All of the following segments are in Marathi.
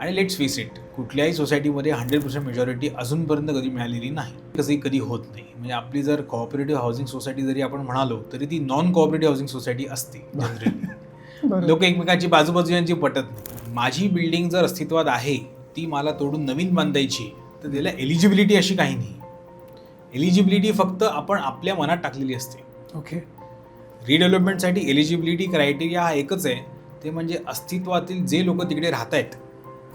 आणि लेट्स फेस इट कुठल्याही सोसायटीमध्ये हंड्रेड पर्सेंट मेजॉरिटी अजूनपर्यंत कधी मिळालेली नाही. कसंही कधी होत नाही. म्हणजे आपली जर कॉपरेटिव्ह हाऊसिंग सोसायटी जरी आपण म्हणालो तरी ती नॉन कॉपरेटिव्ह हाऊसिंग सोसायटी असते जनरली. लोक एकमेकांची बाजूबाजूयांची पटत नाही. माझी बिल्डिंग जर अस्तित्वात आहे ती मला तोडून नवीन बांधायची तर त्याला एलिजिबिलिटी अशी काही नाही. एलिजिबिलिटी फक्त आपण आपल्या मनात टाकलेली असते. ओके रिडेव्हलपमेंटसाठी एलिजिबिलिटी क्रायटेरिया हा एकच आहे. ते म्हणजे अस्तित्वातील जे लोक तिकडे राहत आहेत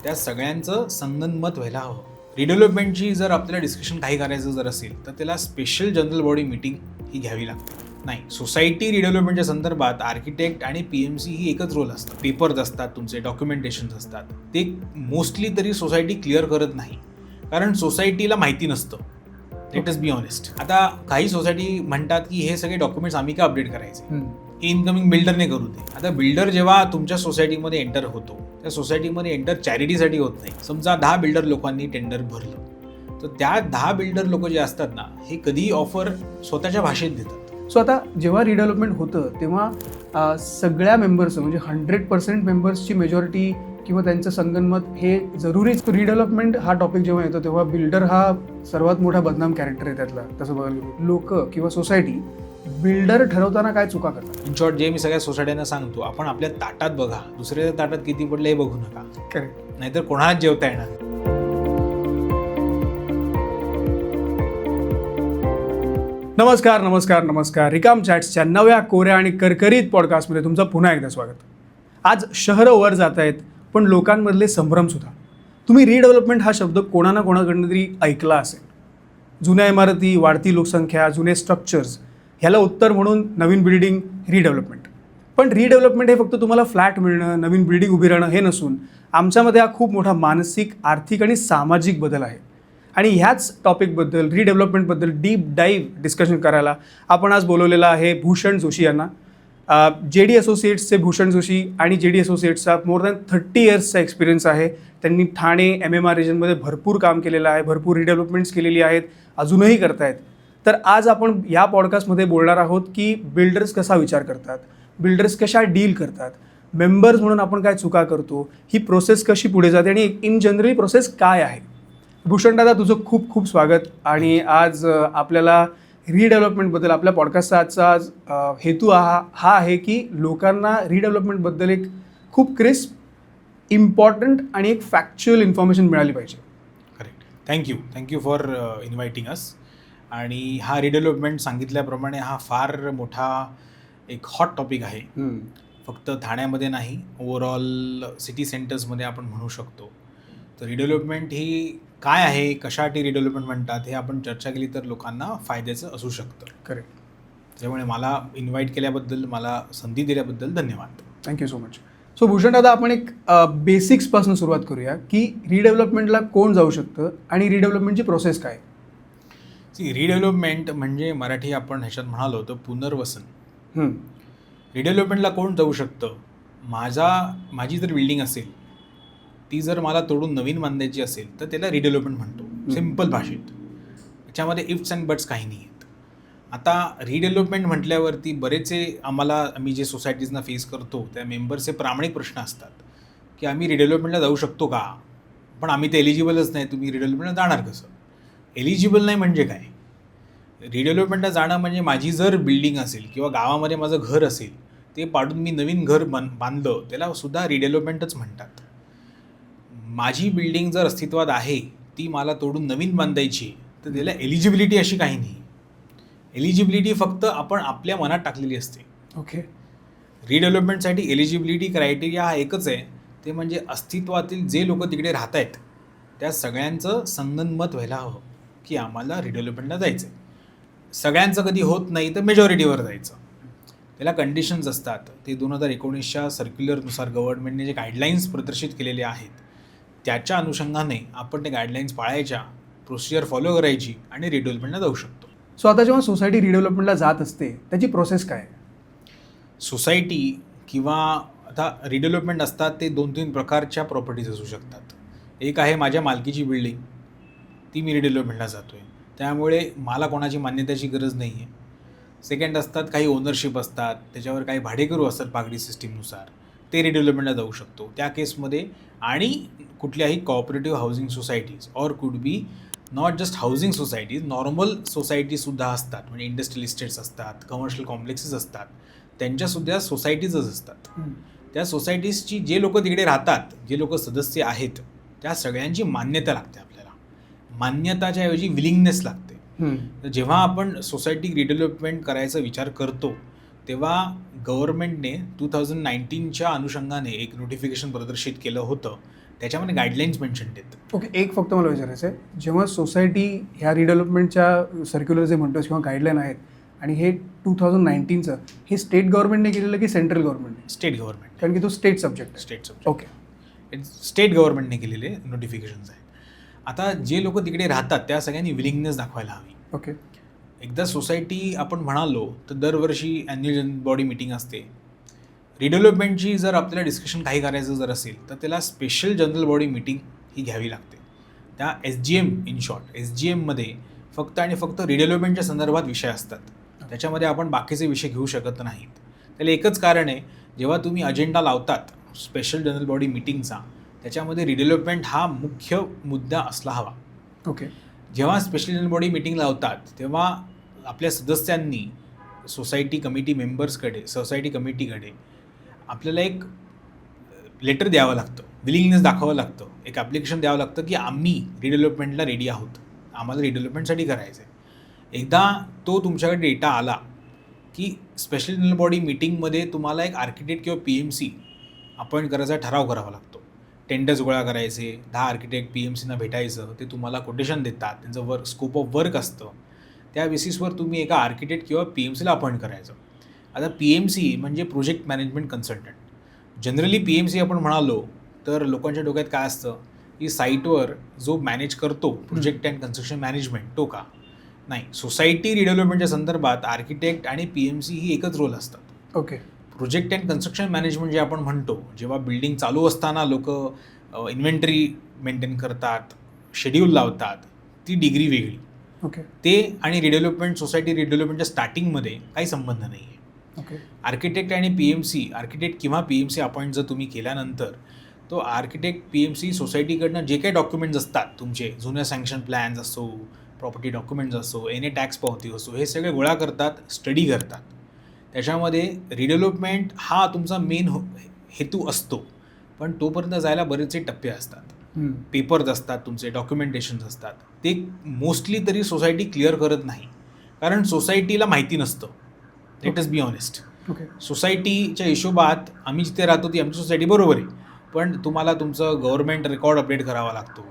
त्या सगळ्यांचं संगनमत व्हायला हवं. रिडेव्हलपमेंटची जर आपल्याला डिस्कशन काही करायचं जर असेल तर त्याला स्पेशल जनरल बॉडी मीटिंग ही घ्यावी लागते. नाही सोसायटी रिडेव्हलपमेंटच्या संदर्भात आर्किटेक्ट आणि पी एम सी ही एकच रोल असतं पेपर्स असतात तुमचे डॉक्युमेंटेशन्स असतात. ते मोस्टली तरी सोसायटी क्लिअर करत नाही. कारण सोसायटीला माहिती नसतं. लेट इज बी ऑनेस्ट आता काही सोसायटी म्हणतात की हे सगळे डॉक्युमेंट्स आम्ही का अपडेट करायचे? इनकमिंग बिल्डरने करू दे. आता बिल्डर जेव्हा तुमच्या सोसायटीमध्ये एंटर होतो त्या सोसायटीमध्ये एंटर चॅरिटीसाठी होत नाही. समजा दहा बिल्डर लोकांनी टेंडर भरलं तर त्या दहा बिल्डर लोक जे असतात ना हे कधीही ऑफर स्वतःच्या भाषेत देतात. सो आता जेव्हा रिडेव्हलपमेंट होतं तेव्हा सगळ्या मेंबर्स म्हणजे हंड्रेड पर्सेंट मेंबर्सची मेजॉरिटी किंवा त्यांचं संगनमत हे जरुरीच. रिडेव्हलपमेंट हा टॉपिक जेव्हा येतो तेव्हा बिल्डर हा सर्वात मोठा बदनाम कॅरेक्टर आहे त्यातला. तसं बघायला लोक किंवा सोसायटी बिल्डर ठरवताना काय चुका करतात? इन शॉर्ट जे मी सगळ्या सोसायट्यांना सांगतो आपण आपल्या ताटात बघा. दुसऱ्या ताटात किती पडलं हे बघू नका. करेक्ट नाहीतर कोणालाच जेवता येणार. नमस्कार नमस्कार नमस्कार. रिकाम चॅट्सच्या नव्या कोऱ्या आणि करकरीत पॉडकास्टमध्ये तुमचं पुन्हा एकदा स्वागत. आज शहरं वर जात आहेत पण लोकांमधले संभ्रमसुद्धा तुम्ही रिडेव्हलपमेंट हा शब्द कोणा ना कोणाकडनं तरी ऐकला असेल? जुन्या इमारती वाढती लोकसंख्या जुने स्ट्रक्चर्स ह्याला उत्तर म्हणून नवीन बिल्डिंग रिडेव्हलपमेंट पण रिडेव्हलपमेंट हे फक्त तुम्हाला फ्लॅट मिळणं नवीन बिल्डिंग उभी राहणं हे नसून आमच्यामध्ये हा खूप मोठा मानसिक आर्थिक आणि सामाजिक बदल आहे. आणि ह्याच टॉपिकबद्दल रिडेव्हलपमेंटबद्दल डीप डाईव्ह डिस्कशन करायला आपण आज बोलवलेलं आहे भूषण जोशी यांना. जे डी असोसिएट्सचे भूषण जोशी आणि जे डी असोसिएट्सचा मोर दॅन थर्टी इयर्सचा एक्सपिरियन्स आहे. त्यांनी ठाणे एम एम आर रिजनमध्ये भरपूर काम केलेलं आहे भरपूर रिडेव्हलपमेंट्स केलेली आहेत अजूनही करतायत. तर आज आपण या पॉडकास्टमध्ये बोलणार आहोत की बिल्डर्स कसा विचार करतात बिल्डर्स कशा डील करतात मेंबर्स म्हणून आपण काय चुका करतो ही प्रोसेस कशी पुढे जाते आणि इन जनरली प्रोसेस काय आहे? भूषण दादा तुझं खूप खूप स्वागत आणि आज आपल्याला रिडेव्हलपमेंटबद्दल आपल्या पॉडकास्टचा आजचा आज, हेतू हा हा आहे की लोकांना रिडेव्हलपमेंटबद्दल एक खूप क्रिस्प इम्पॉर्टंट आणि एक फॅक्च्युअल इन्फॉर्मेशन मिळाली पाहिजे. Correct thank you thank you for inviting us आणि हा रिडेव्हलपमेंट सांगितल्याप्रमाणे हा फार मोठा एक हॉट टॉपिक आहे. फक्त ठाण्यामध्ये नाही ओव्हरऑल सिटी सेंटर्समध्ये आपण म्हणू शकतो. तर रिडेव्हलपमेंट ही काय आहे कशासाठी रिडेव्हलपमेंट म्हणतात हे आपण चर्चा केली तर लोकांना फायद्याचं असू शकतं. करेक्ट त्यामुळे मला इन्व्हाइट केल्याबद्दल मला संधी दिल्याबद्दल धन्यवाद. Thank you so much so Bhushan दादा आपण एक बेसिक्सपासून सुरुवात करूया की रिडेव्हलपमेंटला कोण जाऊ शकतं आणि रिडेव्हलपमेंटची प्रोसेस काय? सी रिडेव्हलपमेंट म्हणजे मराठी आपण ह्याच्यात म्हणालो तर पुनर्वसन. रिडेव्हलपमेंटला कोण जाऊ शकतं? माझा माझी जर बिल्डिंग असेल ती जर मला तोडून नवीन बांधायची असेल तर त्याला रिडेव्हलपमेंट म्हणतो. सिंपल भाषेत. त्याच्यामध्ये इफ्स अँड बट्स काही नाही आहेत आता रिडेव्हलपमेंट म्हटल्यावरती बरेचसे आम्हाला आम्ही जे सोसायटीजना फेस करतो त्या मेंबर्सचे प्रामाणिक प्रश्न असतात. की आम्ही रिडेव्हलपमेंटला जाऊ शकतो का? पण आम्ही ते एलिजिबलच नाही. तुम्ही रिडेव्हलपमेंटला जाणार कसं? एलिजिबल नाही म्हणजे काय? रिडेव्हलपमेंटला जाणं म्हणजे माझी जर बिल्डिंग असेल किंवा गावामध्ये माझं घर असेल ते पाडून मी नवीन घर बांध बांधलं त्याला सुद्धा रिडेव्हलपमेंटच म्हणतात. माझी बिल्डिंग जर अस्तित्वात आहे ती मला तोडून नवीन बांधायची तर त्याला एलिजिबिलिटी अशी काही नाही. एलिजिबिलिटी फक्त आपण आपल्या मनात टाकलेली असते. ओके रिडेव्हलपमेंटसाठी एलिजिबिलिटी क्रायटेरिया हा एकच आहे. ते म्हणजे अस्तित्वातील जे लोक तिकडे राहत आहेत त्या सगळ्यांचं संगनमत व्हायला हवं. की आम्हाला रिडेव्हलपमेंटला जायचं आहे सगळ्यांचं कधी होत नाही तर मेजॉरिटीवर जायचं. त्याला कंडिशन्स असतात. ते दोन हजार एकोणीसच्या सर्क्युलरनुसार गव्हर्नमेंटने जे गाईडलाईन्स प्रदर्शित केलेले आहेत त्याच्या अनुषंगाने आपण ते गाईडलाईन्स पाळायच्या प्रोसिजर फॉलो करायची आणि रिडेव्हलपमेंटला जाऊ शकतो. सो आता जेव्हा सोसायटी रिडेव्हलपमेंटला जात असते त्याची प्रोसेस काय? सोसायटी किंवा आता रिडेव्हलपमेंट असतात ते दोन तीन प्रकारच्या प्रॉपर्टीज असू शकतात. एक आहे माझ्या मालकीची बिल्डिंग ती मी रिडेव्हलपमेंटला जातो आहे त्यामुळे मला कोणाची मान्यतेची गरज नाही आहे सेकंड असतात काही ओनरशिप असतात त्याच्यावर काही भाडेकरू असतात पागडी सिस्टीमनुसार ते रिडेव्हलपमेंटला जाऊ शकतो. त्या केसमध्ये आणि कुठल्याही cooperative housing societies or could be not just housing societies normal सोसायटीसुद्धा असतात. म्हणजे इंडस्ट्रियल इस्टेट्स असतात कमर्शियल कॉम्प्लेक्सेस असतात. त्यांच्यासुद्धा सोसायटीजच असतात. त्या सोसायटीजची जे लोक तिकडे राहतात जे लोक सदस्य आहेत त्या सगळ्यांची मान्यता लागते मान्यताच्या ऐवजी विलिंगनेस लागते. जेव्हा आपण सोसायटी रिडेव्हलपमेंट करायचा विचार करतो तेव्हा गव्हर्नमेंटने टू थाउजंड नाईन्टीनच्या अनुषंगाने एक नोटिफिकेशन प्रदर्शित केलं होतं. त्याच्यामध्ये गाईडलाईन्स मेन्शन आहेत ओके एक फक्त मला विचारायचं आहे. जेव्हा सोसायटी ह्या रिडेव्हलपमेंटच्या सर्क्युलर जे म्हणतोस किंवा गाईडलाईन आहेत आणि हे टू थाउजंड नाईन्टीनचं हे स्टेट गव्हर्नमेंटने केलेलं की सेंट्रल गव्हर्नमेंटने स्टेट गव्हर्नमेंट कारण की तो स्टेट सब्जेक्ट आहे. State subject okay. स्टेट गव्हर्नमेंटने केलेले नोटिफिकेशन्स आहेत. आता जे लोक तिकडे राहतात त्या सगळ्यांनी विलिंगनेस दाखवायला हवी. ओके एकदा सोसायटी आपण म्हणालो तर दरवर्षी ॲन्युअल बॉडी मिटिंग असते. रिडेव्हलपमेंटची जर आपल्याला डिस्कशन काही करायचं जर असेल तर त्याला स्पेशल जनरल बॉडी मिटिंग ही घ्यावी लागते. त्या S G M in short S G एममध्ये फक्त आणि फक्त रिडेव्हलपमेंटच्या संदर्भात विषय असतात. त्याच्यामध्ये आपण बाकीचे विषय घेऊ शकत नाहीत. त्याला एकच कारण आहे जेव्हा तुम्ही अजेंडा लावतात स्पेशल जनरल बॉडी मिटिंगचा त्याच्यामध्ये रिडेव्हलपमेंट हा मुख्य मुद्दा असला हवा. ओके जेव्हा स्पेशल जनरल बॉडी मिटिंग लावतात तेव्हा आपल्या सदस्यांनी सोसायटी कमिटी मेंबर्सकडे सोसायटी कमिटीकडे आपल्याला एक लेटर द्यावं लागतं. विलिंगनेस दाखवावं लागतं. एक ॲप्लिकेशन द्यावं लागतं की आम्ही रिडेव्हलपमेंटला रेडी आहोत. आम्हाला रिडेव्हलपमेंटसाठी करायचं आहे एकदा तो तुमच्याकडे डेटा आला की स्पेशल जनरल बॉडी मिटिंगमध्ये तुम्हाला एक आर्किटेक्ट किंवा पी एम सी अपॉइंट करायचा ठराव करावा लागतो. टेंडर्स गोळा करायचे दहा आर्किटेक्ट पी एम सीना भेटायचं ते तुम्हाला कोटेशन देतात. त्यांचं वर्क स्कोप ऑफ वर्क असतं. त्या बेसिसवर तुम्ही एका आर्किटेक्ट किंवा पी एम सीला अपॉइंट करायचं. आता पी एम सी म्हणजे project management consultant generally P M C आपण म्हणालो तर लोकांच्या डोक्यात काय असतं? की साईटवर जो मॅनेज करतो प्रोजेक्ट अँड कन्स्ट्रक्शन मॅनेजमेंट तो का? नाही. सोसायटी रिडेव्हलपमेंटच्या संदर्भात आर्किटेक्ट आणि पी एम सी ही एकच रोल असतात. Okay project and construction management जे आपण म्हणतो जेव्हा बिल्डिंग चालू असताना लोक इन्व्हेंटरी मेंटेन करतात शेड्यूल लावतात ती डिग्री वेगळी. ओके. ते आणि रिडेव्हलपमेंट सोसायटी रिडेव्हलपमेंटच्या स्टार्टिंगमध्ये काही संबंध नाही आहे ओके. आर्किटेक्ट आणि पी एम सी आर्किटेक्ट किंवा पी एम सी अपॉइंट जर तुम्ही केल्यानंतर तो आर्किटेक्ट पी एम सी सोसायटीकडनं जे काही डॉक्युमेंट्स असतात तुमचे जुन्या सँक्शन प्लॅन्स असो प्रॉपर्टी डॉक्युमेंट्स असो एन ए टॅक्स पावती असो हे सगळे गोळा करतात स्टडी करतात. त्याच्यामध्ये रिडेव्हलपमेंट हा तुमचा मेन हो हेतू असतो. पण तोपर्यंत जायला बरेचसे टप्पे असतात. हम्म. पेपर्स असतात तुमचे डॉक्युमेंटेशन्स असतात. ते मोस्टली तरी सोसायटी क्लिअर करत नाही. कारण सोसायटीला माहिती नसतं. Let is be honest okay सोसायटीच्या हिशोबात आम्ही जिथे राहतो ती आमची सोसायटी बरोबर आहे. पण तुम्हाला तुमचं गव्हर्नमेंट रेकॉर्ड अपडेट करावा लागतो.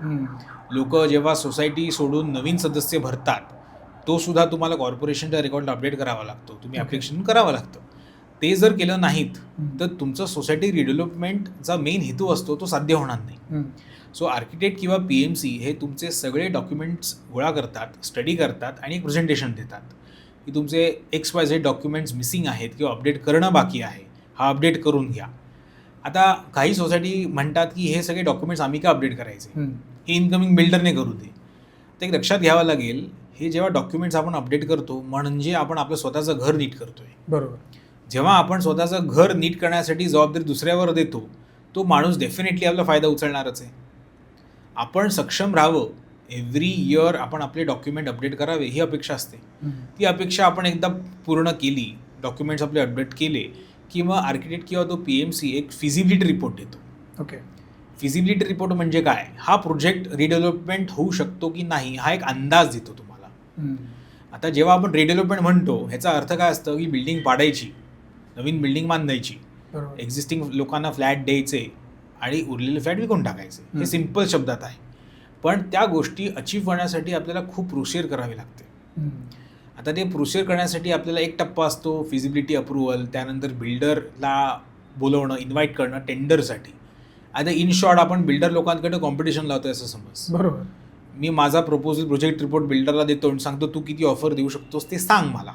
लोक जेव्हा सोसायटी सोडून नवीन सदस्य भरतात तो सुद्धा तुम्हाला कॉर्पोरेशनच्या रेकॉर्डला अपडेट करावा लागतो तुम्ही. ॲप्लिकेशन करावं लागतं ते जर केलं नाहीत. तर तुमचं सोसायटी रिडेव्हलपमेंटचा मेन हेतू असतो तो साध्य होणार नाही. सो आर्किटेक्ट किंवा पी एम सी हे तुमचे सगळे डॉक्युमेंट्स गोळा करतात स्टडी करतात आणि एक प्रेझेंटेशन देतात की तुमचे X Y Z documents missing आहेत किंवा अपडेट करणं बाकी आहे हा अपडेट करून घ्या आता काही सोसायटी म्हणतात की हे सगळे डॉक्युमेंट्स आम्ही का अपडेट करायचे. हे इनकमिंग बिल्डरने करू दे तर एक लक्षात घ्यावं लागेल हे जेव्हा डॉक्युमेंट्स आपण अपडेट करतो म्हणजे आपण आपलं स्वतःचं घर नीट करतोय. बरोबर. जेव्हा आपण स्वतःचं घर नीट करण्यासाठी जबाबदारी दुसऱ्यावर देतो तो माणूस डेफिनेटली आपला फायदा उचलणारच आहे. आपण सक्षम राहावं. एव्हरी इयर आपण आपले डॉक्युमेंट अपडेट करावे ही अपेक्षा असते. ती अपेक्षा आपण एकदा पूर्ण केली डॉक्युमेंट्स आपले अपडेट केले किंवा आर्किटेक्ट किंवा तो पी एम सी एक फिजिबिलिटी रिपोर्ट देतो. ओके. फिजिबिलिटी रिपोर्ट म्हणजे काय? हा प्रोजेक्ट रिडेव्हलपमेंट होऊ शकतो की नाही हा एक अंदाज देतो हम्म. आता जेव्हा आपण रिडेव्हलपमेंट म्हणतो ह्याचा अर्थ काय असतं की बिल्डिंग पाडायची नवीन बिल्डिंग बांधायची एक्झिस्टिंग लोकांना फ्लॅट द्यायचे आणि उरलेले फ्लॅट विकून टाकायचे. हे सिंपल शब्दात आहे. पण त्या गोष्टी अचीव करण्यासाठी आपल्याला खूप प्रोसिजर करावी लागते. आता ते प्रोसिजर करण्यासाठी आपल्याला एक टप्पा असतो फिजिबिलिटी अप्रुव्हल त्यानंतर बिल्डरला बोलवणं इन्व्हाइट करणं टेंडरसाठी आता इन शॉर्ट आपण बिल्डर लोकांकडे कॉम्पिटिशन लावतोय असं समज. बरोबर. मी माझा प्रपोजल प्रोजेक्ट रिपोर्ट बिल्डरला देतो आणि सांगतो तू किती ऑफर देऊ शकतोस ते सांग मला.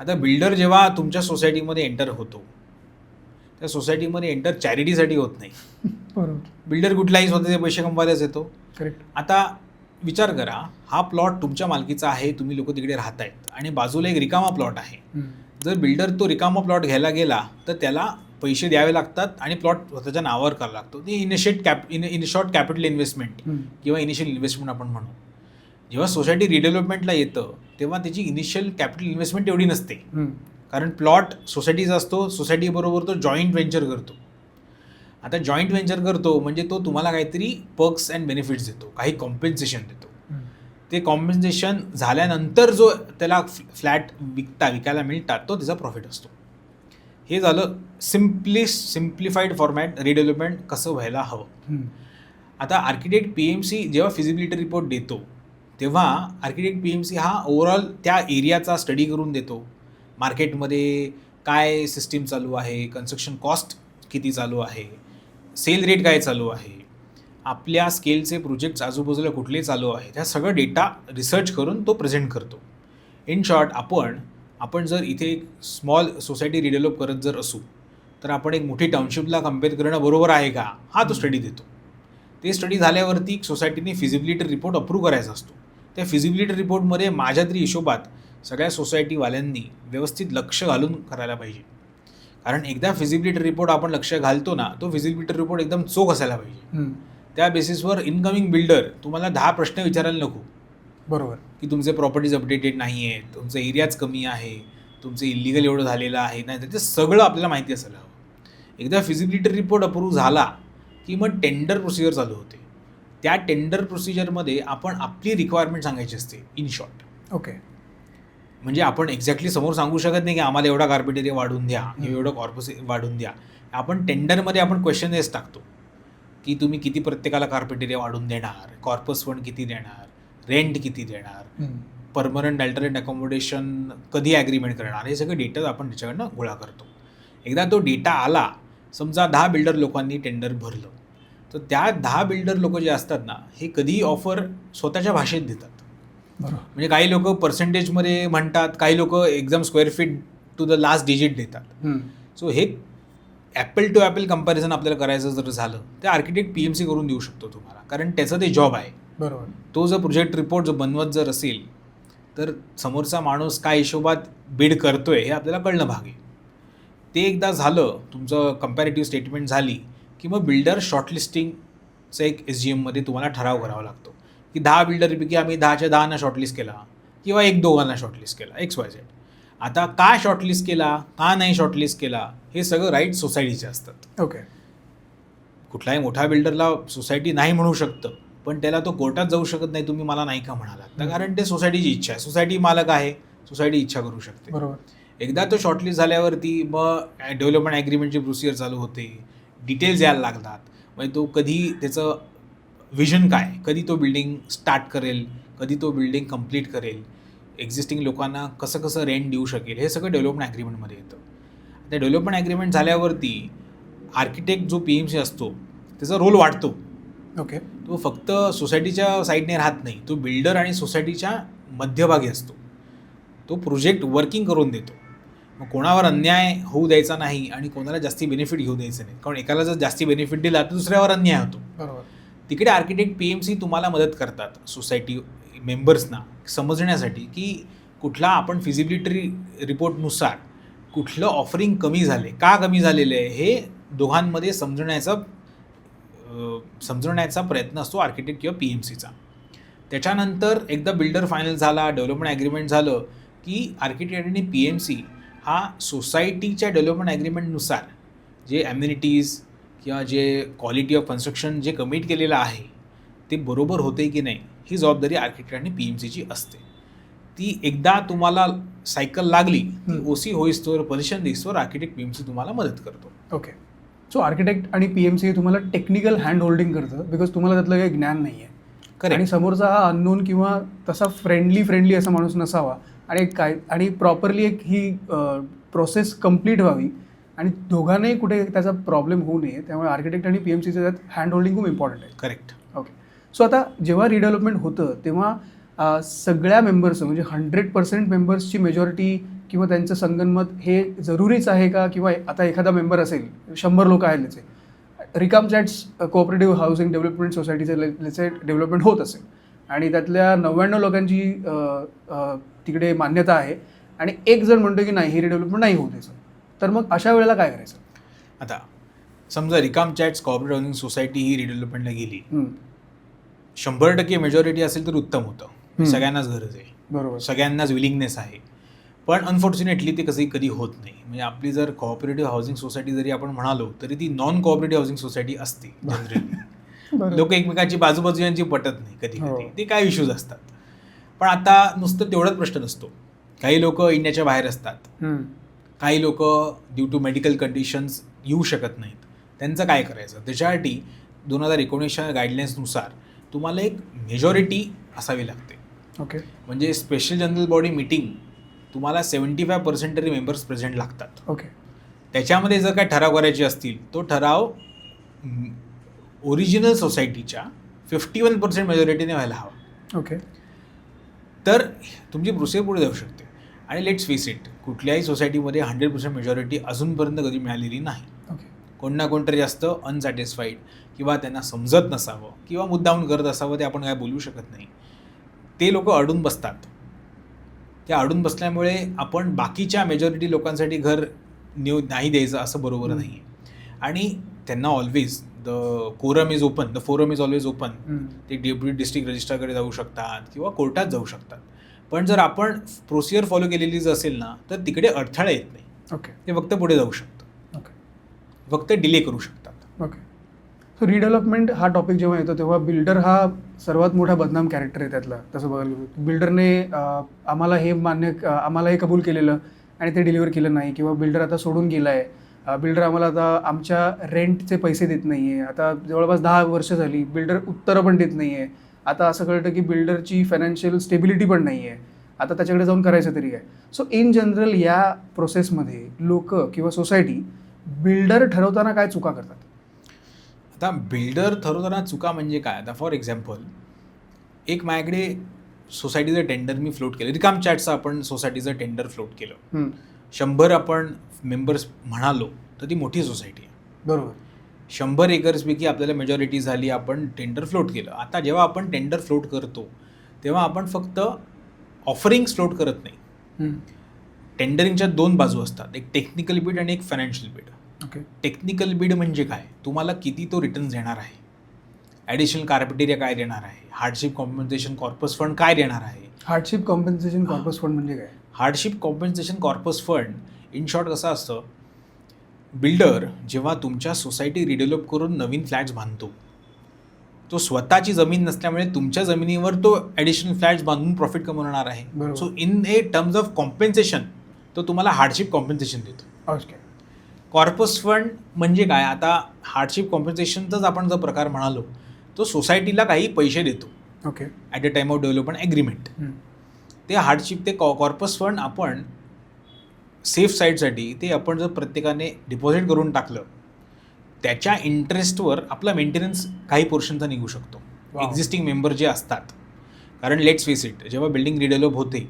आता बिल्डर जेव्हा तुमच्या सोसायटीमध्ये एंटर होतो त्या सोसायटीमध्ये एंटर चॅरिटीसाठी होत नाही. बरोबर. बिल्डर कुठलाही स्वतःचे पैसे कमवायलाच येतो? करेक्ट आता विचार करा हा प्लॉट तुमच्या मालकीचा आहे तुम्ही लोक तिकडे राहतायत आणि बाजूला एक रिकामा प्लॉट आहे. जर बिल्डर तो रिकामा प्लॉट घ्यायला गेला तर त्याला पैसे द्यावे लागतात आणि प्लॉट स्वतःच्या नावावर करावा लागतो ते initiate cap in in short capital investment. किंवा इनिशियल इन्व्हेस्टमेंट आपण म्हणू जेव्हा सोसायटी रिडेव्हलपमेंटला येतं तेव्हा त्याची इनिशियल कॅपिटल इन्व्हेस्टमेंट एवढी नसते. कारण प्लॉट सोसायटीचा असतो सोसायटीबरोबर तो जॉईंट व्हेंचर करतो आता जॉईंट व्हेंचर करतो म्हणजे तो तुम्हाला काहीतरी पर्क्स अँड बेनिफिट्स देतो काही कॉम्पेन्सेशन देतो. ते कॉम्पेन्सेशन झाल्यानंतर जो त्याला फ्लॅट विकता विकायला मिळतात तो त्याचा प्रॉफिट असतो हे झालं सिम्पली सिम्प्लिफाईड फॉर्मॅट रिडेव्हलपमेंट कसं व्हायला हवं. आता आर्किटेक्ट पी एम सी जेव्हा फिजिबिलिटी रिपोर्ट देतो तेव्हा आर्किटेक्ट पी एम सी हा ओव्हरऑल त्या एरियाचा स्टडी करून देतो. मार्केटमध्ये काय सिस्टीम चालू आहे कन्स्ट्रक्शन कॉस्ट किती चालू आहे सेल रेट काय चालू आहे आपल्या स्केलचे प्रोजेक्ट्स आजूबाजूला कुठले चालू आहेत ह्या सगळं डेटा रिसर्च करून तो प्रेझेंट करतो. इन शॉर्ट आपण आपण जर इथे एक स्मॉल सोसायटी रिडेव्हलप करत जर असू तर आपण एक मोठी टाउनशिपला कंपेअर करणं बरोबर आहे का? हा तो स्टडी देतो. ते स्टडी झाल्यावरती सोसायटीने फिजिबिलिटी रिपोर्ट अप्रूव्ह करायचा असतो. त्या फिजिबिलिटी रिपोर्टमध्ये माझ्या तरी हिशोबात सगळ्या सोसायटीवाल्यांनी व्यवस्थित लक्ष घालून करायला पाहिजे. कारण एकदा फिजिबिलिटी रिपोर्ट आपण लक्ष घालतो ना तो फिजिबिलिटी रिपोर्ट एकदम चोख असायला पाहिजे. त्या बेसिसवर इनकमिंग बिल्डर तुम्हाला दहा प्रश्न विचारायला नको. बरोबर. की तुमचे प्रॉपर्टीज अपडेटेड नाही आहेत तुमचं एरियाच कमी आहे तुमचं इलिगल एवढं झालेलं आहे नाही ते सगळं आपल्याला माहिती असायला हवं. एकदा फिजिबिलिटी रिपोर्ट अप्रूव्ह झाला की मग टेंडर प्रोसिजर चालू होते. त्या टेंडर प्रोसिजरमध्ये आपण आपली रिक्वायरमेंट सांगायची असते इन शॉर्ट ओके म्हणजे आपण एक्झॅक्टली समोर सांगू शकत नाही की आम्हाला एवढा कार्पेट एरिया वाढून द्या किंवा एवढं कॉर्पस वाढून द्या. आपण टेंडरमध्ये आपण क्वेश्चनेस टाकतो की तुम्ही किती प्रत्येकाला कार्पेट एरिया वाढून देणार कॉर्पस फंड किती देणार रेंट किती देणार. परमनंट अल्टरनेट अकोमोडेशन कधी ॲग्रीमेंट करणार? हे सगळे डेटा आपण त्याच्याकडनं गोळा करतो. एकदा तो डेटा आला समजा दहा बिल्डर लोकांनी टेंडर भरलं. तर त्या दहा बिल्डर लोक जे असतात ना हे कधीही ऑफर स्वतःच्या भाषेत देतात. म्हणजे काही लोक पर्सेंटेजमध्ये म्हणतात काही लोक एकदम square feet to the last digit देतात. सो हे ॲपल टू ॲपल कंपॅरिझन आपल्याला करायचं जर झालं तर आर्किटेक्ट पी एम सी करून देऊ शकतो तुम्हाला. कारण त्याचं ते जॉब आहे. बरोबर. तो जर प्रोजेक्ट रिपोर्ट जो बनवत जर असेल तर समोरचा माणूस काय हिशोबात बिड करतोय हे आपल्याला कळणं भाग आहे. ते एकदा झालं तुमचं कम्पॅरेटिव्ह स्टेटमेंट झाली की मग बिल्डर शॉर्टलिस्टिंगचं एक एस जी एममध्ये तुम्हाला ठराव करावा लागतो. की दहा बिल्डरपैकी आम्ही दहाच्या दहाना शॉर्टलिस्ट केला किंवा एक दोघांना शॉर्टलिस्ट केला एक्स वाय झेड आता का शॉर्टलिस्ट केला का नाही शॉर्टलिस्ट केला हे सगळं राईट सोसायटीचे असतात. ओके कुठलाही मोठ्या बिल्डरला सोसायटी नाही म्हणू शकतं. पण त्याला तो कोर्टात जाऊ शकत नाही तुम्ही मला नाही का म्हणाला तर कारण ते सोसायटीची इच्छा आहे. सोसायटी मालक आहे सोसायटी इच्छा करू शकते. बरोबर. एकदा तो शॉर्टलिस्ट झाल्यावरती मग डेव्हलपमेंट ॲग्रीमेंटची प्रोसिजर चालू होते. डिटेल्स यायला लागतात. म्हणजे तो कधी त्याचं विजन काय? कधी तो बिल्डिंग स्टार्ट करेल? कधी तो बिल्डिंग कंप्लीट करेल? एक्झिस्टिंग लोकांना कसं कसं रेंट देऊ शकेल? हे सगळं डेव्हलपमेंट ॲग्रीमेंटमध्ये येतं. त्या डेव्हलपमेंट ॲग्रीमेंट झाल्यावरती आर्किटेक्ट जो पी एम सी असतो त्याचा रोल वाढतो. ओके. तो फक्त सोसायटीच्या साईडने राहत नाही. तो बिल्डर आणि सोसायटीच्या मध्यभागी असतो. तो प्रोजेक्ट वर्किंग करून देतो. मग कोणावर अन्याय होऊ द्यायचा नाही आणि कोणाला जास्ती बेनिफिट घेऊ द्यायचं नाही. कारण एकाला जर जास्ती बेनिफिट दिला तर दुसऱ्यावर अन्याय होतो. बरोबर. तिकडे आर्किटेक्ट पी एम सी तुम्हाला मदत करतात सोसायटी मेंबर्सना समजण्यासाठी की कुठला आपण फिजिबिलिटी रिपोर्टनुसार कुठलं ऑफरिंग कमी झाले का कमी झालेलं आहे हे दोघांमध्ये समजण्याचा समजवण्याचा प्रयत्न असतो आर्किटेक्ट किंवा पी एम सीचा त्याच्यानंतर एकदा बिल्डर फायनल झाला डेव्हलपमेंट ॲग्रीमेंट झालं की आर्किटेक्ट आणि पी एम सी हा सोसायटीच्या डेव्हलपमेंट ॲग्रीमेंटनुसार जे ॲम्युनिटीज किंवा जे क्वालिटी ऑफ कन्स्ट्रक्शन जे कमिट केलेलं आहे ते बरोबर होते की नाही ही जबाबदारी आर्किटेक्ट आणि पी एम सीची असते. ती एकदा तुम्हाला सायकल लागली. ओ सी होईस्तोवर पोझिशन दिसतोवर आर्किटेक्ट पी एम सी तुम्हाला मदत करतो. ओके सो आर्किटेक्ट आणि पी एम सी तुम्हाला टेक्निकल हँड होल्डिंग करतं बिकॉज तुम्हाला त्यातलं काही ज्ञान नाही आहे आणि समोरचा हा अननोन किंवा तसा फ्रेंडली फ्रेंडली असा माणूस नसावा. आणि एक काय आणि प्रॉपरली एक ही प्रोसेस कंप्लीट व्हावी. आणि दोघांनाही कुठे त्याचा प्रॉब्लेम होऊ नये. त्यामुळे आर्किटेक्ट आणि पी एम सीचं त्यात हँड होल्डिंग खूप इम्पॉर्टंट आहे. करेक्ट ओके सो आता जेव्हा रिडेव्हलपमेंट होतं तेव्हा सगळ्या मेंबर्स म्हणजे हंड्रेड पर्सेंट मेंबर्सची मेजॉरिटी किंवा त्यांचं संगनमत हे जरुरीच आहे का? किंवा आता एखादा मेंबर असेल शंभर लोक आहेत त्याचे रिकाम चॅट्स कोऑपरेटिव्ह हाऊसिंग डेव्हलपमेंट सोसायटीचे त्याचे डेव्हलपमेंट होत असेल. आणि त्यातल्या नव्याण्णव लोकांची तिकडे मान्यता आहे. आणि एक जण म्हणतो की नाही ही रिडेव्हलपमेंट नाही होत याचं तर मग अशा वेळेला काय करायचं? आता समजा रिकाम चॅट्स कॉर्पोरेट हाऊसिंग सोसायटी ही रिडेव्हलपमेंटला गेली. शंभर टक्के मेजॉरिटी असेल तर उत्तम होतं. सगळ्यांनाच गरज आहे. बरोबर. सगळ्यांनाच विलिंगनेस आहे. पण अनफॉर्च्युनेटली ते कसंही कधी होत नाही. म्हणजे आपली जर कॉपरेटिव्ह हाऊसिंग सोसायटी जरी आपण म्हणालो तरी ती नॉन कॉपरेटिव्ह हाऊसिंग सोसायटी असते जनरली. लोक एकमेकांची बाजूबाजूयांची पटत नाही कधी हो. कधी. ते काय इश्यूज असतात? पण आता नुसतं तेवढाच प्रश्न नसतो. काही लोक इंडियाच्या बाहेर असतात. काही लोक ड्यू टू मेडिकल कंडिशन्स येऊ शकत नाहीत. त्यांचं काय करायचं? त्याच्यासाठी दोन हजार एकोणीसच्या गाईडलाईन्सनुसार तुम्हाला एक मेजॉरिटी असावी लागते. ओके म्हणजे स्पेशल जनरल बॉडी मीटिंग तुम्हाला सेवन्टी फाय पर्सेंट तरी मेंबर्स प्रेझेंट लागतात. ओके. त्याच्यामध्ये जर काय ठराव करायचे असतील तो ठराव ओरिजिनल सोसायटीच्या फिफ्टी वन पर्सेंट मेजॉरिटीने व्हायला हवा. ओके. तर तुमची प्रोसेस पुढे जाऊ शकते. आणि लेट्स फेस इट कुठल्याही सोसायटीमध्ये हंड्रेड पर्सेंट मेजॉरिटी अजूनपर्यंत कधी मिळालेली नाही. ओके. कोण ना कोणतरी जास्त अनसॅटिस्फाईड किंवा त्यांना समजत नसावं किंवा मुद्दामून करत असावं ते आपण काय बोलू शकत नाही. ते लोक अडून बसतात. त्या अडून बसल्यामुळे आपण बाकीच्या मेजॉरिटी लोकांसाठी घर नेऊ नाही द्यायचं असं बरोबर नाही आहे आणि त्यांना always the quorum is open the forum is always open. ते डेप्युटी डिस्ट्रिक्ट रजिस्ट्रारकडे जाऊ शकतात किंवा कोर्टात जाऊ शकतात. पण जर आपण प्रोसिजर फॉलो केलेली जर असेल ना तर तिकडे अडथळा येत नाही. ओके ते फक्त पुढे जाऊ शकतं. ओके फक्त डिले करू शकतात. ओके सो रिडेव्हलपमेंट हा टॉपिक जेव्हा येतो तेव्हा बिल्डर हा सर्वात मोठा बदनाम कॅरेक्टर आहे त्यातला. तसं बघायला गेलं बिल्डरने आम्हाला हे मान्य आम्हाला हे कबूल केलेलं आणि ते डिलिव्हर केलं नाही किंवा बिल्डर आता सोडून गेला आहे बिल्डर आम्हाला आता आमच्या रेंटचे पैसे देत नाही आहे आता जवळपास दहा वर्ष झाली बिल्डर उत्तरं पण देत नाही आहे आता असं कळतं की बिल्डरची फायनान्शियल स्टेबिलिटी पण नाही आहे आता त्याच्याकडे जाऊन करायचं तरी काय? सो इन जनरल या प्रोसेसमध्ये लोक किंवा सोसायटी बिल्डर ठरवताना काय चुका करतात? आता बिल्डर ठरवताना चुका म्हणजे काय? आता फॉर एक्झाम्पल एक माझ्याकडे सोसायटीचं टेंडर मी फ्लोट केलं. रिकाम चॅटचं आपण सोसायटीचं टेंडर फ्लोट केलं. शंभर आपण मेंबर्स म्हणालो तर ती मोठी सोसायटी आहे. बरोबर. शंभर एकर्सपैकी आपल्याला मेजॉरिटी झाली आपण टेंडर फ्लोट केलं. आता जेव्हा आपण टेंडर फ्लोट करतो तेव्हा आपण फक्त ऑफरिंग्स फ्लोट करत नाही. टेंडरिंगच्या दोन बाजू असतात. एक टेक्निकल बीड आणि एक financial bid okay technical bid म्हणजे काय? तुम्हाला किती तो रिटर्न देणार आहे? ॲडिशनल कार्पेटेरिया काय देणार आहे? हार्डशिप कॉम्पन्सेशन कॉर्पस फंड काय देणार आहे? हार्डशिप कॉम्पन्सेशन कॉर्पस फंड म्हणजे काय? Hardship compensation corpus fund in short कसं असतं? बिल्डर जेव्हा तुमच्या सोसायटी रिडेव्हलप करून नवीन फ्लॅट्स बांधतो तो स्वतःची जमीन नसल्यामुळे तुमच्या जमिनीवर तो ॲडिशनल फ्लॅट्स बांधून प्रॉफिट कमवणार आहे. So in a terms of compensation तो तुम्हाला हार्डशिप कॉम्पेन्सेशन देतो. ओके कॉर्पस फंड म्हणजे काय? आता हार्डशिप कॉम्पेन्सेशनचाच आपण जर प्रकार म्हणालो तो सोसायटीला काही पैसे देतो. Okay at a time of development agreement. ते हार्डशिप ते कॉ कॉर्पस फंड आपण सेफ साईडसाठी ते आपण जर प्रत्येकाने डिपॉझिट करून टाकलं त्याच्या इंटरेस्टवर आपला मेंटेनन्स काही पोर्शनचा निघू शकतो. एक्झिस्टिंग मेंबर जे असतात कारण लेट्स फेस इट जेव्हा बिल्डिंग रिडेव्हलप होते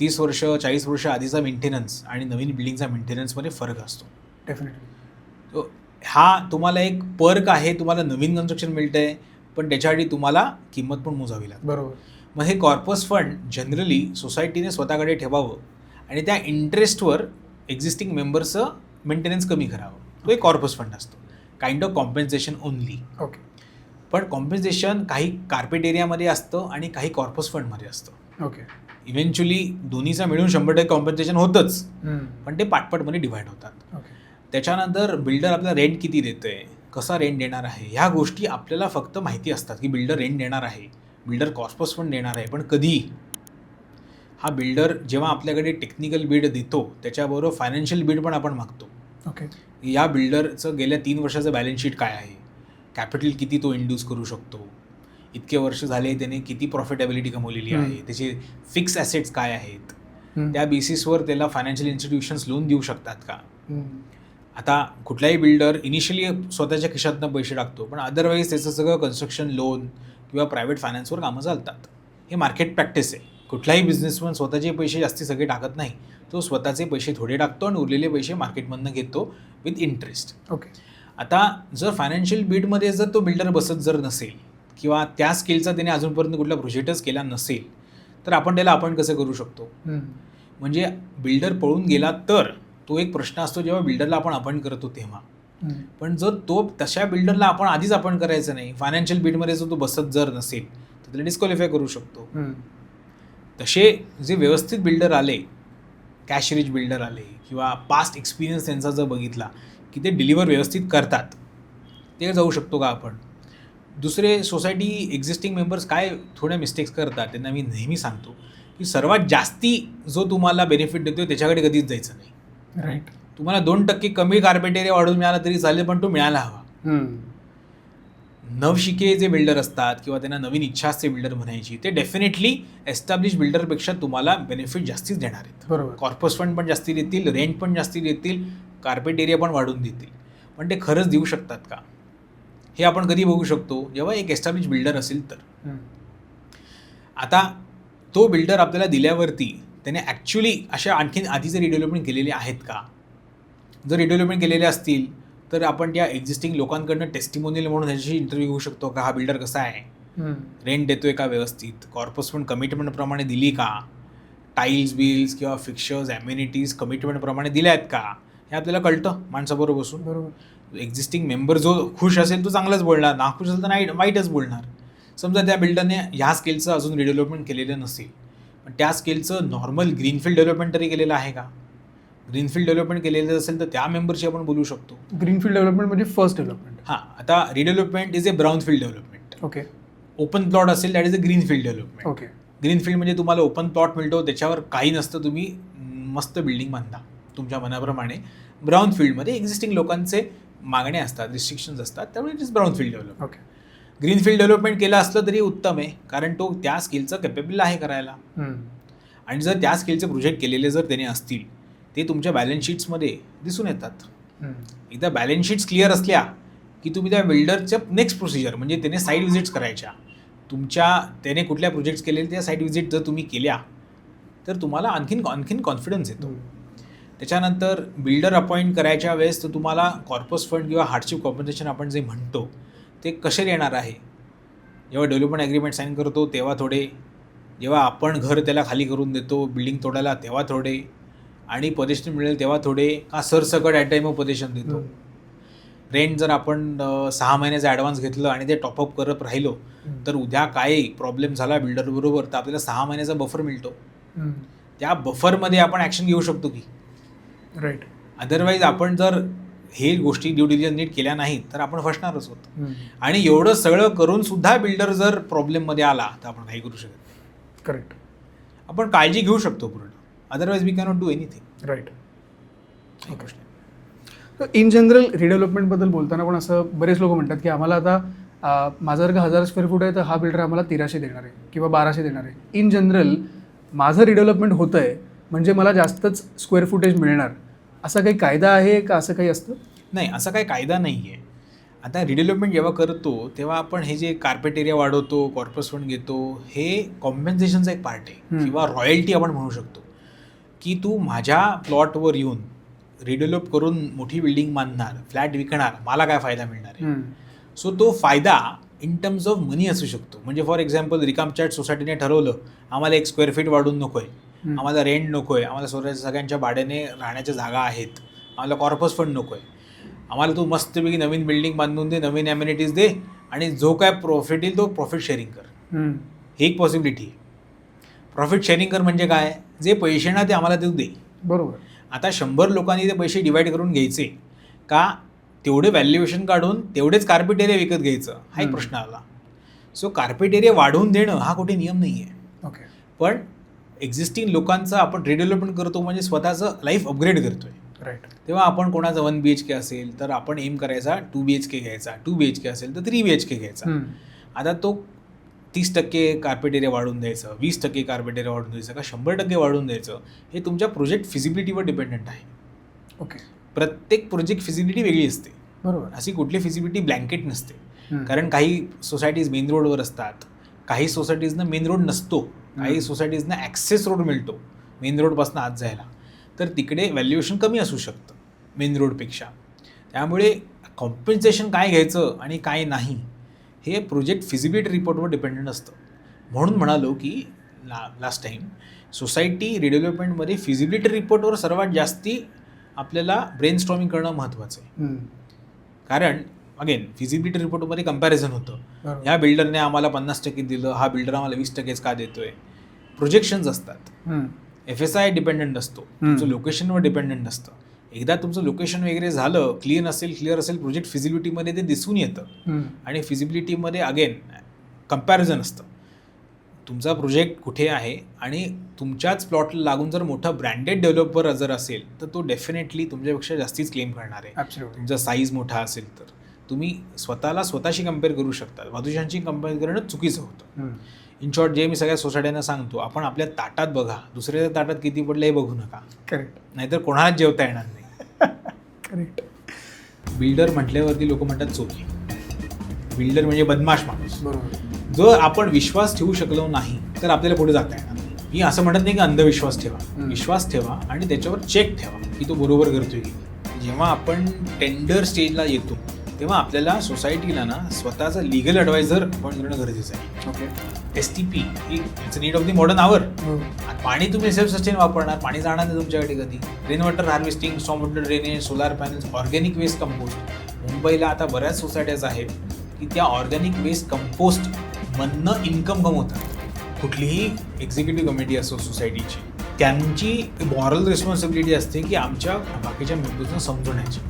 तीस वर्ष चाळीस वर्ष आधीचा मेंटेनन्स आणि नवीन बिल्डिंगचा मेंटेनन्समध्ये फरक असतो. डेफिनेटली तो हा तुम्हाला एक पर्क आहे तुम्हाला नवीन कन्स्ट्रक्शन मिळतं आहे पण त्याच्यासाठी तुम्हाला किंमत पण मोजावी लागते. बरोबर. मग हे कॉर्पस फंड जनरली सोसायटीने स्वतःकडे ठेवावं आणि त्या इंटरेस्टवर एक्झिस्टिंग मेंबर्सचं मेंटेनन्स कमी करावं. तो एक कॉर्पस फंड असतो. Kind of compensation only okay पण कॉम्पेन्सेशन काही कार्पेट एरियामध्ये असतं आणि काही कॉर्पस फंडमध्ये असतं. ओके इव्हेंच्युअली दोन्हीचा मिळून शंभर टक्के कॉम्पेन्सेशन होतंच. पण ते पाटपाटमध्ये डिवाईड होतात. ओके त्याच्यानंतर बिल्डर आपल्याला रेंट किती देतं आहे कसा रेंट देणार आहे ह्या गोष्टी आपल्याला फक्त माहिती असतात की बिल्डर रेंट देणार आहे बिल्डर कॉस्पस पण देणार आहे पण कधी? हा बिल्डर जेव्हा आपल्याकडे टेक्निकल बीड देतो त्याच्याबरोबर फायनान्शियल बीड पण आपण मागतो. ओके या बिल्डरचं गेल्या तीन वर्षाचं बॅलन्स शीट काय आहे? कॅपिटल किती तो इंड्यूस करू शकतो? इतके वर्ष झाले त्याने किती प्रॉफिटेबिलिटी कमवलेली आहे. त्याचे फिक्स ॲसेट्स काय आहेत. त्या बेसिसवर त्याला फायनान्शियल इन्स्टिट्यूशन्स लोन देऊ शकतात का. आता कुठलाही बिल्डर इनिशियली स्वतःच्या खिशातनं पैसे टाकतो पण अदरवाईज त्याचं सगळं कन्स्ट्रक्शन लोन किंवा प्रायव्हेट फायनान्सवर कामं चालतात. हे मार्केट प्रॅक्टिस आहे. कुठलाही बिझनेसमन स्वतःचे पैसे जास्ती सगळे टाकत नाही. तो स्वतःचे पैसे थोडे टाकतो आणि उरलेले पैसे मार्केटमधनं घेतो विथ इंटरेस्ट ओके आता जर फायनान्शियल बीडमध्ये जर तो बिल्डर बसत जर नसेल किंवा त्या स्किलचा त्याने अजूनपर्यंत कुठला प्रोजेक्टच केला नसेल तर आपण त्याला आपण कसं करू शकतो. म्हणजे बिल्डर पळून गेला तर तो एक प्रश्न असतो जेव्हा बिल्डरला आपण अपॉइंट करतो तेव्हा. पण जर तो तशा बिल्डरला आपण आधीच आपण करायचं नाही फायनान्शियल बिडमध्ये जर तो बसत जर नसेल तर त्याला डिस्क्वालिफाय करू शकतो. तसे जे व्यवस्थित बिल्डर आले कॅश रिच बिल्डर आले किंवा पास्ट एक्सपिरियन्स त्यांचा जर बघितला की ते डिलिव्हर व्यवस्थित करतात ते जाऊ शकतो का आपण दुसरे सोसायटी एक्झिस्टिंग मेंबर्स काय थोड्या मिस्टेक्स करतात त्यांना मी नेहमी सांगतो की सर्वात जास्ती जो तुम्हाला बेनिफिट देतो त्याच्याकडे कधीच जायचं नाही राईट तुम्हाला दोन टक्के कमी कार्पेट एरिया वाढून मिळाला तरी चालेल पण तो मिळायला हवा. नवशिके जे बिल्डर असतात किंवा त्यांना नवीन इच्छा असते बिल्डर बनायची ते डेफिनेटली एस्टॅब्लिश बिल्डरपेक्षा तुम्हाला बेनिफिट जास्तीच देणार आहेत. बरोबर. कॉर्पस फंड पण जास्ती देतील रेंट पण जास्ती देतील कार्पेट एरिया पण वाढून देतील. पण ते खरंच देऊ शकतात का? हे आपण कधी बघू शकतो जेव्हा एक एस्टॅब्लिश बिल्डर असेल तर. आता तो बिल्डर आपल्याला दिल्यावरती त्याने ॲक्च्युली अशा आणखीन आधीचे रिडेव्हलपमेंट केलेले आहेत का? जर रिडेव्हलपमेंट केलेले असतील तर आपण त्या एक्झिस्टिंग लोकांकडनं टेस्टिमोनियल म्हणून ह्याच्याशी इंटरव्ह्यू घेऊ शकतो का? हा बिल्डर कसा आहे. रेंट देतोय का व्यवस्थित? कॉर्पस पण कमिटमेंटप्रमाणे दिली का? टाईल्स बिल्स किंवा फिक्चर्स ॲम्युनिटीज कमिटमेंटप्रमाणे दिल्या आहेत का? हे आपल्याला कळतं माणसाबरोबर बसून. बरोबर. एक्झिस्टिंग मेंबर जो खुश असेल तो चांगलाच बोलणार. नाखुश असेल तर नाही वाईटच बोलणार. समजा त्या बिल्डरने ह्या स्केलचं अजून रिडेव्हलपमेंट केलेलं नसेल. त्या स्केलचं नॉर्मल ग्रीनफील्ड डेव्हलपमेंट तरी केलेलं आहे का? ग्रीनफील्ड डेव्हलपमेंट केलेलं असेल तर त्या मेंबरशी आपण बोलू शकतो. ग्रीनफील्ड डेव्हलपमेंट म्हणजे फर्स्ट डेव्हलपमेंट. हां आता redevelopment is a brown field development. Okay. Open plot असेल that is a green field development. Okay. Green field म्हणजे तुम्हाला ओपन प्लॉट मिळतो त्याच्यावर काही नसतं तुम्ही मस्त बिल्डिंग बांधा तुमच्या मनाप्रमाणे. ब्राऊन फील्डमध्ये एक्झिस्टिंग लोकांचे मागण्या असतात रिस्ट्रिक्शन्स असतात त्यामुळे it is brown field development okay. Green field development केलं असलं तरी उत्तम आहे कारण तो त्या स्किलचं कॅपेबल आहे करायला. आणि जर त्या स्किलचे प्रोजेक्ट केलेले जर त्याने असतील ते तुमच्या बॅलन्स शीट्समध्ये दिसून येतात. एकदा बॅलन्स शीट्स क्लिअर असल्या की तुम्ही त्या बिल्डरच्या नेक्स्ट प्रोसिजर म्हणजे त्याने साईट व्हिजिट्स करायच्या तुमच्या त्याने कुठल्या प्रोजेक्ट्स केलेले त्या साईट व्हिजिट जर तुम्ही केल्या तर तुम्हाला आणखीन आणखीन कॉन्फिडन्स येतो. त्याच्यानंतर बिल्डर अपॉइंट करायच्या वेळेस तर तुम्हाला कॉर्पस फंड किंवा हार्डशिप कॉम्पन्सेशन आपण जे म्हणतो ते कसे देणार आहे? जेव्हा डेव्हलपमेंट ॲग्रीमेंट साईन करतो तेव्हा थोडे जेव्हा आपण घर त्याला खाली करून देतो बिल्डिंग तोडायला तेव्हा थोडे. आणि पोझिशन मिळेल तेव्हा थोडे. का सरसकट ॲट टाईम पोझिशन देतो. रेंट जर आपण सहा महिन्याचा ॲडव्हान्स घेतलं आणि ते टॉपअप करत राहिलो. तर उद्या काय प्रॉब्लेम झाला बिल्डरबरोबर तर आपल्याला सहा महिन्याचा बफर मिळतो. त्या बफरमध्ये आपण ॲक्शन घेऊ शकतो की? राईट अदरवाईज आपण जर हे गोष्टी ड्यू डिलिजन नीट केल्या नाहीत तर आपण फसणारच होतो. आणि एवढं सगळं करून सुद्धा बिल्डर जर प्रॉब्लेममध्ये आला तर आपण काही करू शकत नाही. करेक्ट आपण काळजी घेऊ शकतो पूर्ण. Otherwise we cannot do anything right in general रिडेव्हलपमेंटबद्दल बोलताना पण असं बरेच लोक म्हणतात की आम्हाला आता माझं जर का हजार स्क्वेअर फूट आहे तर हा बिल्डर आम्हाला तेराशे देणार आहे किंवा बाराशे देणार आहे. इन जनरल माझं रिडेव्हलपमेंट होतं आहे म्हणजे मला जास्तच स्क्वेअर फुटेज मिळणार. असा काही कायदा आहे का असं काही असतं नाही असा काही कायदा नाही आहे आता रिडेव्हलपमेंट जेव्हा करतो तेव्हा आपण हे जे कार्पेट एरिया वाढवतो कॉर्पस फंड घेतो हे कॉम्पेन्सेशनचा एक पार्ट आहे. किंवा रॉयल्टी आपण म्हणू शकतो की तू माझ्या प्लॉटवर येऊन रिडेव्हलप करून मोठी बिल्डिंग बांधणार फ्लॅट विकणार मला काय फायदा मिळणार आहे. सो तो फायदा इन टर्म्स ऑफ मनी असू शकतो म्हणजे फॉर एक्झाम्पल रिकामचॅट सोसायटीने ठरवलं आम्हाला एक स्क्वेअर फीट वाढून नको आहे. आम्हाला रेंट नको आहे आम्हाला स्वतःच्या सगळ्यांच्या भाड्याने राहण्याच्या जागा आहेत. आम्हाला कॉर्पस फंड नको आहे आम्हाला तू मस्तपैकी नवीन बिल्डिंग बांधून दे नवीन ॲम्युनिटीज दे आणि जो काय प्रॉफिट येईल तो प्रॉफिट शेअरिंग कर. हम्म. ही एक पॉसिबिलिटी आहे प्रॉफिट शेअरिंग कर म्हणजे काय? जे पैसे ना ते आम्हाला देऊ दे. बरोबर. आता शंभर लोकांनी ते पैसे डिवाईड करून घ्यायचे. का? तेवढे व्हॅल्युएशन काढून तेवढेच कार्पेट एरिया विकत घ्यायचं. हा एक. प्रश्न आला. सो कार्पेट एरिया वाढवून देणं हा कुठे नियम नाही आहे ओके पण एक्झिस्टिंग लोकांचं आपण रिडेव्हलपमेंट करतो म्हणजे स्वतःचं लाईफ अपग्रेड करतोय. राईट तेव्हा आपण कोणाचा वन बी एच के असेल तर आपण एम करायचा टू बी एच के घ्यायचा टू बी एच के असेल तर थ्री बी एच के घ्यायचा. आता तो तीस टक्के कार्पेट एरिया वाढवून द्यायचं वीस टक्के कार्पेट एरिया वाढून द्यायचं का शंभर टक्के वाढवून द्यायचं हे तुमच्या प्रोजेक्ट फिजिबिलिटीवर डिपेंडंट आहे. ओके प्रत्येक प्रोजेक्ट फिजिबिलिटी वेगळी असते. बरोबर. अशी कुठली फिजिबिलिटी ब्लँकेट नसते. कारण काही सोसायटीज मेन रोडवर असतात काही सोसायटीजना मेन रोड नसतो. काही. सोसायटीजना ॲक्सेस रोड मिळतो. मेन रोडपासून आत जायला. तर तिकडे व्हॅल्युएशन कमी असू शकतं मेन रोडपेक्षा त्यामुळे कॉम्पेन्सेशन काय घ्यायचं आणि काय नाही हे प्रोजेक्ट फिजिबिलिटी रिपोर्टवर डिपेंडंट असतं. म्हणून म्हणालो की ला लास्ट टाईम सोसायटी रिडेव्हलपमेंटमध्ये फिजिबिलिटी रिपोर्टवर सर्वात जास्ती आपल्याला ब्रेन स्टॉमिंग करणं महत्त्वाचं आहे. कारण अगेन फिजिबिलिटी रिपोर्टमध्ये कंपॅरिझन होतं. ह्या बिल्डरने आम्हाला पन्नास टक्के दिलं हा बिल्डर आम्हाला वीस टक्केच का देतोय? प्रोजेक्शन्स असतात. एफ एस आय डिपेंडंट असतो. तुमचं लोकेशनवर डिपेंडंट असतं एकदा तुमचं लोकेशन वगैरे झालं क्लिअर असेल क्लिअर असेल प्रोजेक्ट फिजिबिलिटीमध्ये ते दिसून येतं. आणि फिजिबिलिटीमध्ये अगेन कंपॅरिझन असतं. तुमचा प्रोजेक्ट कुठे आहे आणि तुमच्याच प्लॉटला लागून जर मोठा ब्रँडेड डेव्हलपर जर असेल तर तो डेफिनेटली तुमच्यापेक्षा जास्तीच क्लेम करणार आहे. तुमचा साईज मोठा असेल तर. तुम्ही स्वतःला स्वतःशी कंपेअर करू शकता. बाजूच्यांशी कंपेअर करणं चुकीचं होतं. इन शॉर्ट जे मी सगळ्या सोसायट्यांना सांगतो आपण आपल्या ताटात बघा. दुसऱ्याच्या ताटात किती पडलं हे बघू नका. करेक्ट नाहीतर कोणालाच जेवता येणार नाही. करेक्ट बिल्डर म्हटल्यावरती लोक म्हणतात चोरी. बिल्डर म्हणजे बदमाश माणूस. बरोबर. जर आपण विश्वास ठेवू शकलो नाही तर आपल्याला पुढे जाता येणार नाही. मी असं म्हणत नाही की अंधविश्वास ठेवा. विश्वास ठेवा आणि त्याच्यावर चेक ठेवा की तो बरोबर करतोय की. जेव्हा आपण टेंडर स्टेजला येतो तेव्हा आपल्याला सोसायटीला ना स्वतःचा लिगल ॲडवायझर अपॉइंट करणं गरजेचं आहे. Okay S T P it's need of the modern hour. पाणी तुम्ही सेल्फ सस्टेन वापरणार पाणी जाणार नाही तुमच्याकडे कधी rain water harvesting storm water drainage solar panels organic waste compost मुंबईला आता बऱ्याच सोसायटीज आहेत की त्या ऑर्गॅनिक वेस्ट कंपोस्ट मधनं इन्कम कमवतात. कुठलीही एक्झिक्युटिव्ह कमिटी असो सोसायटीची त्यांची मॉरल रिस्पॉन्सिबिलिटी असते की आमच्या बाकीच्या मेंबर्सना समजवण्याची.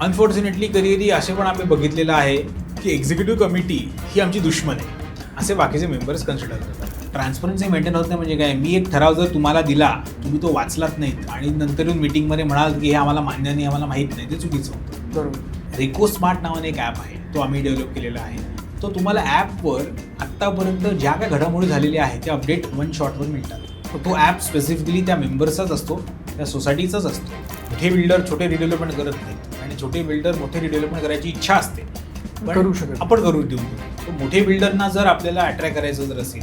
अनफॉर्च्युनेटली कधी कधी असे पण आम्ही बघितलेलं आहे की एक्झिक्युटिव्ह कमिटी ही आमची दुश्मन आहे. असे बाकीचे मेंबर्स कन्सिडर करतात. ट्रान्सपरन्सी मेंटेन होत नाही म्हणजे काय? मी एक ठराव जर तुम्हाला दिला तुम्ही तो वाचलात नाहीत. आणि नंतर येऊन मीटिंगमध्ये म्हणाल की हे आम्हाला मान्य नाही आम्हाला माहीत नाही ते चुकीचं होतं. बरोबर. रेको स्मार्ट नावाने एक ॲप आहे. तो आम्ही डेव्हलप केलेला आहे. तो तुम्हाला ॲपवर आत्तापर्यंत ज्या काय घडामोडी झालेल्या आहेत त्या अपडेट वन शॉटवर मिळतात. तो ॲप स्पेसिफिकली त्या मेंबर्सचाच असतो त्या सोसायटीचाच असतो. मोठे बिल्डर छोटे रिडेव्हलपमेंट करत नाहीत. आणि छोटे बिल्डर मोठे रिडेव्हलपमेंट करायची इच्छा असते. पण करू शकत. आपण करू देऊ. मोठे बिल्डरना जर आपल्याला अट्रॅक्ट करायचं जर असेल